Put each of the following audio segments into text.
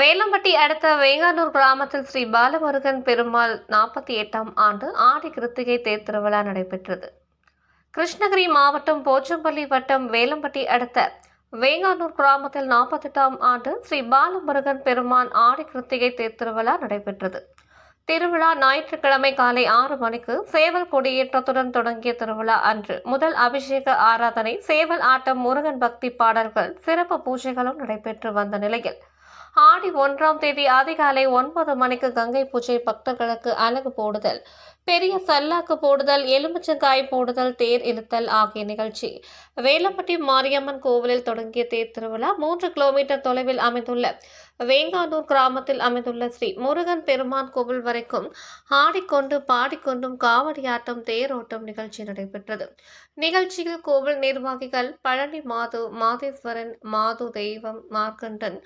வேலம்பட்டி அடுத்த வேங்கானூர் கிராமத்தில் ஸ்ரீ பாலமுருகன் பெருமாள் நாற்பத்தி எட்டாம் ஆண்டு ஆடி கிருத்திகை தேர் திருவிழா நடைபெற்றது. கிருஷ்ணகிரி மாவட்டம் போச்சம்பள்ளி வட்டம் வேலம்பட்டி அடுத்த வேங்கானூர் கிராமத்தில் நாற்பத்தெட்டாம் ஆண்டு ஸ்ரீ பாலமுருகன் பெருமான் ஆடி கிருத்திகை தேர் திருவிழா நடைபெற்றது. திருவிழா ஞாயிற்றுக்கிழமை காலை ஆறு மணிக்கு சேவல் கொடியேற்றத்துடன் தொடங்கிய திருவிழா அன்று முதல் அபிஷேக ஆராதனை சேவல் ஆட்டம் முருகன் பக்தி பாடல்கள் சிறப்பு பூஜைகளும் நடைபெற்று வந்த நிலையில் ஆடி ஒன்றாம் தேதி அதிகாலை ஒன்பது மணிக்கு கங்கை பூஜை பக்தர்களுக்கு அலகு போடுதல் பெரிய சல்லாக்கு போடுதல் எலுமிச்சங்காய் போடுதல் தேர் இழுத்தல் ஆகிய நிகழ்ச்சி. வேலம்பட்டி மாரியம்மன் கோவிலில் தொடங்கிய தேர் திருவிழா மூன்று கிலோமீட்டர் தொலைவில் அமைந்துள்ள வேங்கானூர் கிராமத்தில் அமைந்துள்ள ஸ்ரீ முருகன் பெருமான் கோவில் வரைக்கும் ஆடிக்கொண்டு பாடிக்கொண்டும் காவடியாட்டம் தேரோட்டம் நிகழ்ச்சி நடைபெற்றது. நிகழ்ச்சியில் கோவில் நிர்வாகிகள் பழனி மாது மாதேஸ்வரன் மாது தெய்வம் மார்க்கண்டன்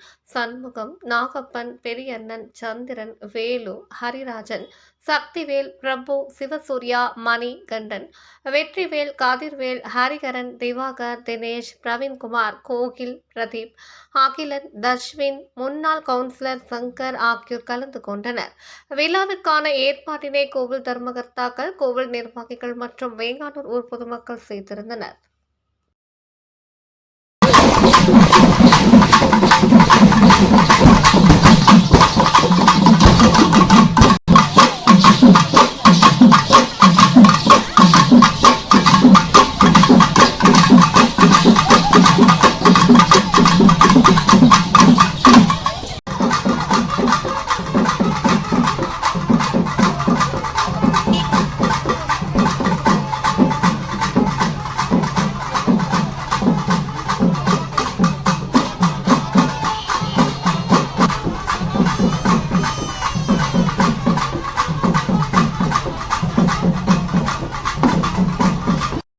சண்முகம் நாகப்பன் பெரியண்ணன் சந்திரன் வேலு ஹரிராஜன் சக்திவேல் பிரபு சிவசூர்யா மணி கண்டன் வெற்றிவேல் காதிர்வேல் ஹரிகரன் திவாகர் தினேஷ் பிரவீன்குமார் கோகில் பிரதீப் அகிலன் தர்ஷ்வின் முன்னாள் கவுன்சிலர் சங்கர் ஆகியோர் கலந்து கொண்டனர். விழாவிற்கான ஏற்பாட்டினை கோவில் தர்மகர்த்தாக்கள் கோவில் நிர்வாகிகள் மற்றும் வேங்கானூர் ஊர் பொதுமக்கள் செய்திருந்தனர்.